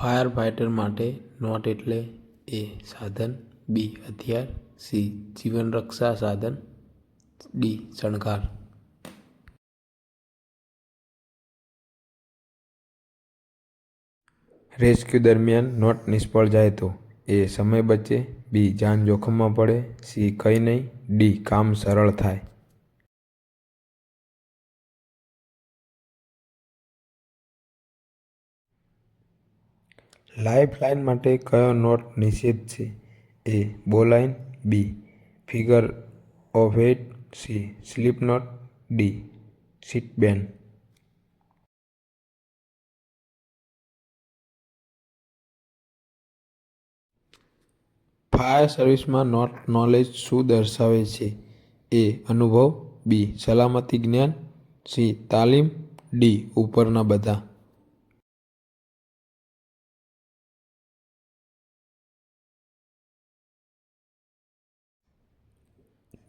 Fire fighter માટે not એટલે એ સાધન, બી હથિયાર, સી જીવનરક્ષા સાધન, ડી શણગાર. રેસ્ક્યુ દરમિયાન નોટ નિષ્ફળ જાય તો? એ સમય બચે, બી જાન જોખમમાં પડે, સી કંઈ નહીં, ડી કામ સરળ થાય. લાઇફલાઇન માટે કયો નોટ નિષેધ છે? A bowline B, figure of eight. C slip knot D sheet bend fire સર્વિસમાં નોટ નોલેજ શું દર્શાવે છે? એ, અનુભવ. બી, સલામતી જ્ઞાન. સી, તાલીમ. ડી, ઉપરના બધા.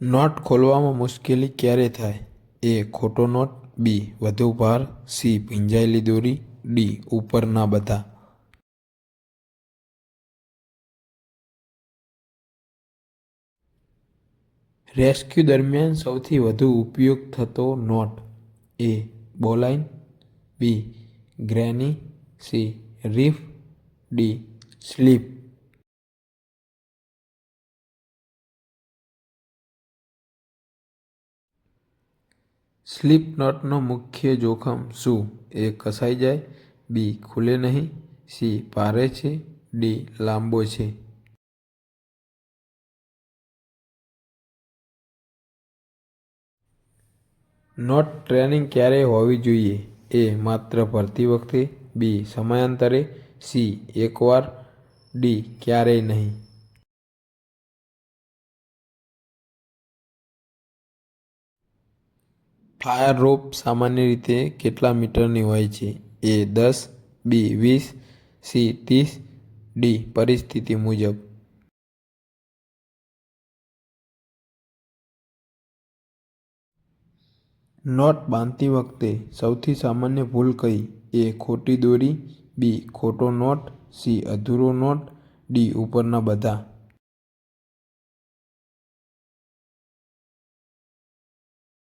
નોટ ખોલવામાં મુશ્કેલી ક્યારે થાય? એ ખોટો નોટ, બી વધુ ભાર, સી ભીંજાયેલી દોરી, ડી ઉપરના બધા. રેસ્ક્યુ દરમિયાન સૌથી વધુ ઉપયોગ થતો knot, A bowline, B granny, C reef, D slip. Slip નોટનો મુખ્ય જોખમ શું? એ કસાઈ જાય. બી ખુલે નહીં. સી ભારે છે. ડી લાંબો છે. નોટ ટ્રેનિંગ ક્યારે હોવી જોઈએ? એ માત્ર ભરતી વખતે, બી સમયાંતરે, સી એકવાર, ડી ક્યારેય નહીં. ફાયર રોપ સામાન્ય રીતે કેટલા મીટરની હોય છે? એ દસ, બી વીસ, સી ત્રીસ, ડી પરિસ્થિતિ મુજબ. નોટ બાંધતી વખતે સૌથી સામાન્ય ભૂલ કઈ? એ ખોટી દોરી, બી ખોટો નોટ, સી અધૂરો નોટ, ડી ઉપરના બધા.